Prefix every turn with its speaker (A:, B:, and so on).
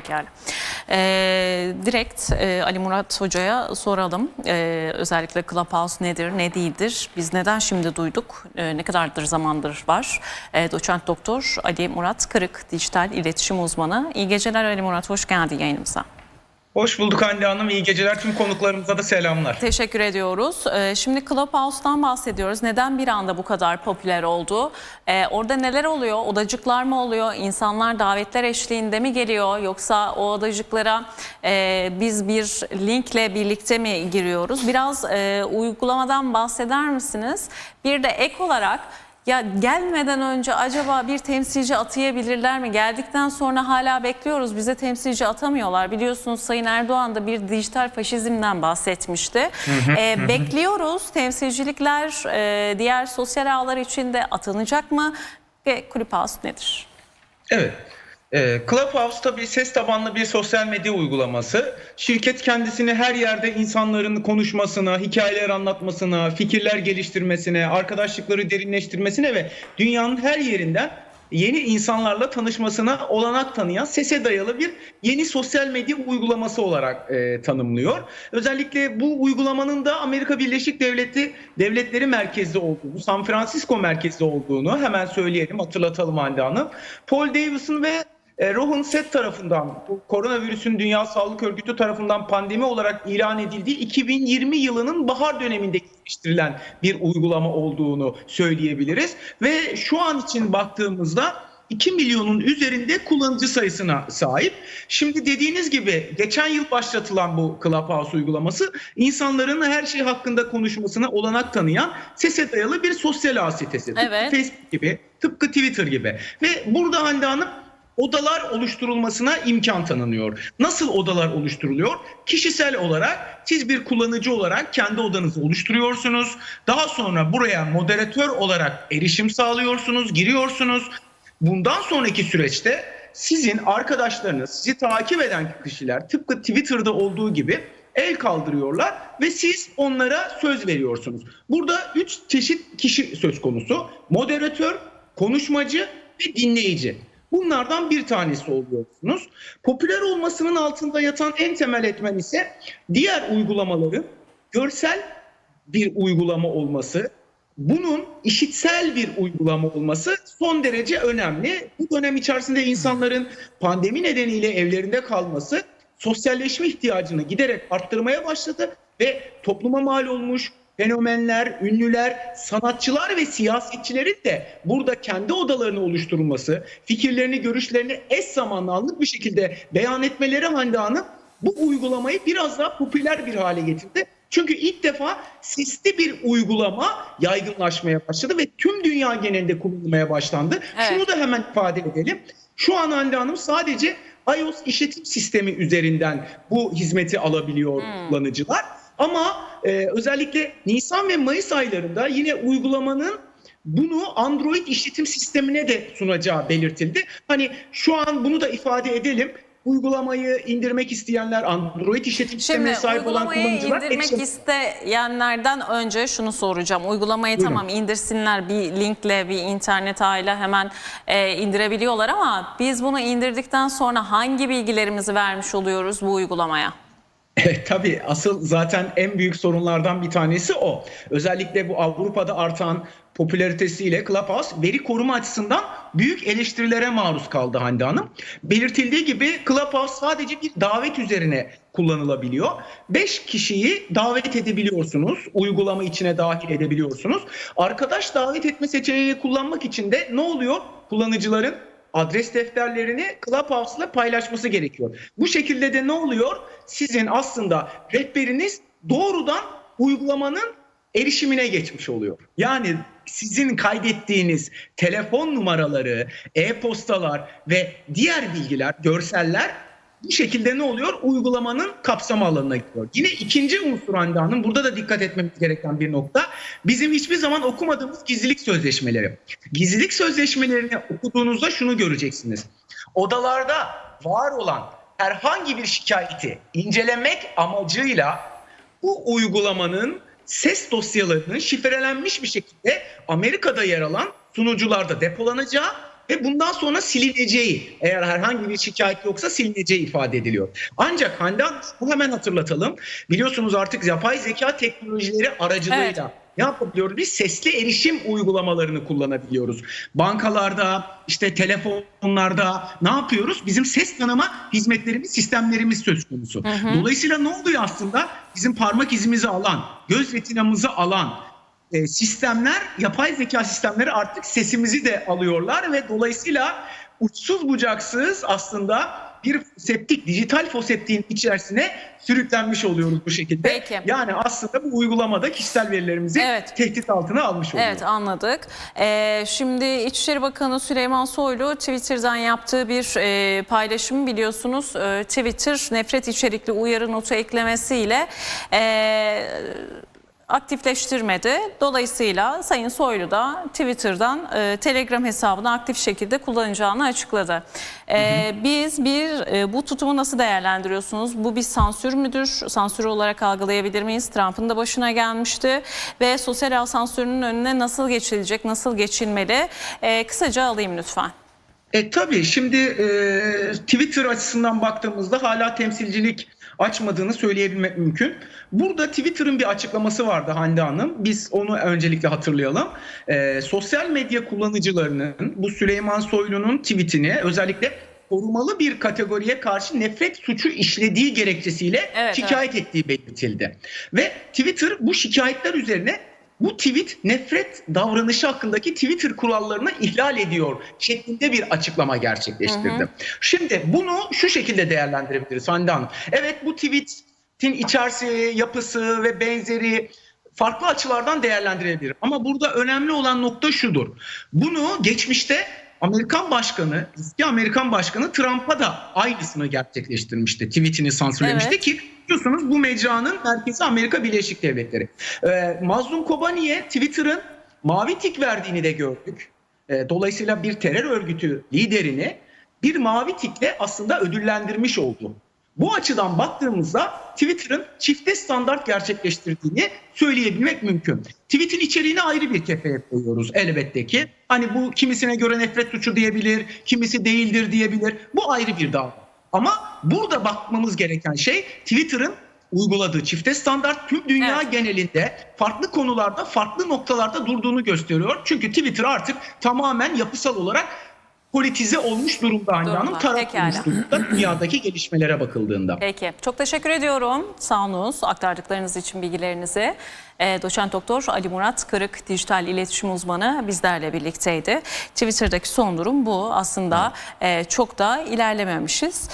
A: Pekala. Ee, direkt e, Ali Murat Hoca'ya soralım. Ee, özellikle Clubhouse nedir, ne değildir? Biz neden şimdi duyduk? Ee, ne kadardır zamandır var? Ee, doçent doktor Ali Murat Kırık, dijital iletişim uzmanı. İyi geceler Ali Murat, hoş geldin yayınımıza.
B: Hoş bulduk Hande Hanım. İyi geceler. Tüm konuklarımıza da selamlar.
A: Teşekkür ediyoruz. Ee, Şimdi Clubhouse'dan bahsediyoruz. Neden bir anda bu kadar popüler oldu? Ee, Orada neler oluyor? Odacıklar mı oluyor? İnsanlar davetler eşliğinde mi geliyor? Yoksa o odacıklara e, biz bir linkle birlikte mi giriyoruz? Biraz e, uygulamadan bahseder misiniz? Bir de ek olarak ya gelmeden önce acaba bir temsilci atayabilirler mi? Geldikten sonra hala bekliyoruz. Bize temsilci atamıyorlar. Biliyorsunuz Sayın Erdoğan da bir dijital faşizmden bahsetmişti. Ee, bekliyoruz. Temsilcilikler e, diğer sosyal ağlar içinde atanacak mı? Ve Clubhouse nedir?
B: Evet. Ee, Clubhouse tabii ses tabanlı bir sosyal medya uygulaması. Şirket kendisini her yerde insanların konuşmasına, hikayeler anlatmasına, fikirler geliştirmesine, arkadaşlıkları derinleştirmesine ve dünyanın her yerinden yeni insanlarla tanışmasına olanak tanıyan sese dayalı bir yeni sosyal medya uygulaması olarak e, tanımlıyor. Özellikle bu uygulamanın da Amerika Birleşik Devleti Devletleri merkezli olduğunu, San Francisco merkezli olduğunu hemen söyleyelim, hatırlatalım Hande Hanım. Paul Davison ve e, Set tarafından, koronavirüsün Dünya Sağlık Örgütü tarafından pandemi olarak ilan edildiği 2020 yılının bahar döneminde geliştirilen bir uygulama olduğunu söyleyebiliriz. Ve şu an için baktığımızda 2 milyonun üzerinde kullanıcı sayısına sahip. Şimdi dediğiniz gibi geçen yıl başlatılan bu Clubhouse uygulaması insanların her şey hakkında konuşmasına olanak tanıyan sese dayalı bir sosyal ağ sitesi.
A: Evet.
B: Facebook gibi, tıpkı Twitter gibi. Ve burada Hande Hanım odalar oluşturulmasına imkan tanınıyor. Nasıl odalar oluşturuluyor? Kişisel olarak siz bir kullanıcı olarak kendi odanızı oluşturuyorsunuz. Daha sonra buraya moderatör olarak erişim sağlıyorsunuz, giriyorsunuz. Bundan sonraki süreçte sizin arkadaşlarınız, sizi takip eden kişiler tıpkı Twitter'da olduğu gibi el kaldırıyorlar ve siz onlara söz veriyorsunuz. Burada üç çeşit kişi söz konusu. Moderatör, konuşmacı ve dinleyici. Bunlardan bir tanesi oluyorsunuz. Popüler olmasının altında yatan en temel etmen ise diğer uygulamaların görsel bir uygulama olması, bunun işitsel bir uygulama olması son derece önemli. Bu dönem içerisinde insanların pandemi nedeniyle evlerinde kalması sosyalleşme ihtiyacını giderek arttırmaya başladı ve topluma mal olmuş fenomenler, ünlüler, sanatçılar ve siyasetçilerin de burada kendi odalarını oluşturulması, fikirlerini, görüşlerini eş zamanlı anlık bir şekilde beyan etmeleri Hande Hanım bu uygulamayı biraz daha popüler bir hale getirdi. Çünkü ilk defa sesli bir uygulama yaygınlaşmaya başladı ve tüm dünya genelinde kullanılmaya başlandı.
A: Evet.
B: Şunu da hemen ifade edelim. Şu an Hande Hanım sadece iOS işletim sistemi üzerinden bu hizmeti alabiliyor kullanıcılar. Ama e, özellikle Nisan ve Mayıs aylarında yine uygulamanın bunu Android işletim sistemine de sunacağı belirtildi. Hani şu an bunu da ifade edelim. Uygulamayı indirmek isteyenler Android işletim sistemine
A: Şimdi
B: sahip olan
A: uygulamayı
B: kullanıcılar
A: indirmek
B: Action-
A: isteyenlerden önce şunu soracağım. Uygulamayı
B: Buyurun.
A: tamam indirsinler bir linkle bir internet ağıyla hemen e, indirebiliyorlar ama biz bunu indirdikten sonra hangi bilgilerimizi vermiş oluyoruz bu uygulamaya?
B: Tabii asıl zaten en büyük sorunlardan bir tanesi o. Özellikle bu Avrupa'da artan popülaritesiyle Clubhouse veri koruma açısından büyük eleştirilere maruz kaldı Hande Hanım. Belirtildiği gibi Clubhouse sadece bir davet üzerine kullanılabiliyor. 5 kişiyi davet edebiliyorsunuz. Uygulama içine dahil edebiliyorsunuz. Arkadaş davet etme seçeneğini kullanmak için de ne oluyor? Kullanıcıların adres defterlerini Clubhouse ile paylaşması gerekiyor. Bu şekilde de ne oluyor? Sizin aslında rehberiniz doğrudan uygulamanın erişimine geçmiş oluyor. Yani sizin kaydettiğiniz telefon numaraları, e-postalar ve diğer bilgiler, görseller bu şekilde ne oluyor? Uygulamanın kapsam alanına giriyor. Yine ikinci unsur Hande Hanım, burada da dikkat etmemiz gereken bir nokta. Bizim hiçbir zaman okumadığımız gizlilik sözleşmeleri. Gizlilik sözleşmelerini okuduğunuzda şunu göreceksiniz. Odalarda var olan herhangi bir şikayeti incelemek amacıyla bu uygulamanın ses dosyalarının şifrelenmiş bir şekilde Amerika'da yer alan sunucularda depolanacağı ve bundan sonra silineceği eğer herhangi bir şikayet yoksa silineceği ifade ediliyor. Ancak Hande şunu hemen hatırlatalım. Biliyorsunuz artık yapay zeka teknolojileri aracılığıyla
A: Evet.
B: ne yapabiliyoruz? Biz sesli erişim uygulamalarını kullanabiliyoruz. Bankalarda, işte telefonlarda ne yapıyoruz? Bizim ses tanıma hizmetlerimiz, sistemlerimiz söz konusu. Dolayısıyla ne oluyor aslında? Bizim parmak izimizi alan, göz retinamızı alan e, sistemler, yapay zeka sistemleri artık sesimizi de alıyorlar ve dolayısıyla uçsuz bucaksız aslında bir foseptik, dijital foseptiğin içerisine sürüklenmiş oluyoruz bu şekilde.
A: Peki.
B: Yani aslında bu uygulamada kişisel verilerimizi
A: Evet.
B: tehdit altına almış oluyor.
A: Evet anladık. Ee, şimdi İçişleri Bakanı Süleyman Soylu Twitter'dan yaptığı bir e, paylaşım biliyorsunuz. E, Twitter nefret içerikli uyarı notu eklemesiyle e, aktifleştirmedi. Dolayısıyla Sayın Soylu da Twitter'dan e, Telegram hesabını aktif şekilde kullanacağını açıkladı. E, Biz bir e, bu tutumu nasıl değerlendiriyorsunuz? Bu bir sansür müdür? Sansür olarak algılayabilir miyiz? Trump'ın da başına gelmişti ve sosyal ağ sansürünün önüne nasıl geçilecek, nasıl geçilmeli? E, kısaca alayım lütfen.
B: E tabii şimdi e, Twitter açısından baktığımızda hala temsilcilik açmadığını söyleyebilmek mümkün. Burada Twitter'ın bir açıklaması vardı Hande Hanım. Biz onu öncelikle hatırlayalım. E, sosyal medya kullanıcılarının bu Süleyman Soylu'nun tweetini özellikle korumalı bir kategoriye karşı nefret suçu işlediği gerekçesiyle
A: Evet,
B: şikayet ettiği belirtildi. Ve Twitter bu şikayetler üzerine bu tweet nefret davranışı hakkındaki Twitter kurallarını ihlal ediyor şeklinde bir açıklama gerçekleştirdi. Şimdi bunu şu şekilde değerlendirebiliriz Hande Hanım. Evet bu tweetin içerisi, yapısı ve benzeri farklı açılardan değerlendirilebilir. Ama burada önemli olan nokta şudur. Bunu geçmişte Amerikan başkanı, eski Amerikan başkanı Trump'a da aynısını gerçekleştirmişti. Tweetini sansürlemişti
A: Evet.
B: ki biliyorsunuz bu mecranın merkezi Amerika Birleşik Devletleri. Ee, Mazlum Kobani'ye Twitter'ın mavi tik verdiğini de gördük. Ee, dolayısıyla bir terör örgütü liderini bir mavi tikle aslında ödüllendirmiş oldu. Bu açıdan baktığımızda Twitter'ın çifte standart gerçekleştirdiğini söyleyebilmek mümkün. Tweet'in içeriğini ayrı bir kefeye koyuyoruz elbette ki. Hani bu kimisine göre nefret suçu diyebilir, kimisi değildir diyebilir. Bu ayrı bir dava. Ama burada bakmamız gereken şey Twitter'ın uyguladığı çifte standart tüm dünya
A: Evet.
B: genelinde farklı konularda farklı noktalarda durduğunu gösteriyor. Çünkü Twitter artık tamamen yapısal olarak politize olmuş durumda Hande Hanım. Taraf
A: pekala.
B: olmuş durumda dünyadaki gelişmelere bakıldığında.
A: Peki. Çok teşekkür ediyorum. Sağ olunuz aktardıklarınız için bilgilerinizi. E, Doçent Doktor Ali Murat Kırık dijital iletişim uzmanı bizlerle birlikteydi. Twitter'daki son durum bu. Aslında e, çok da ilerlememişiz.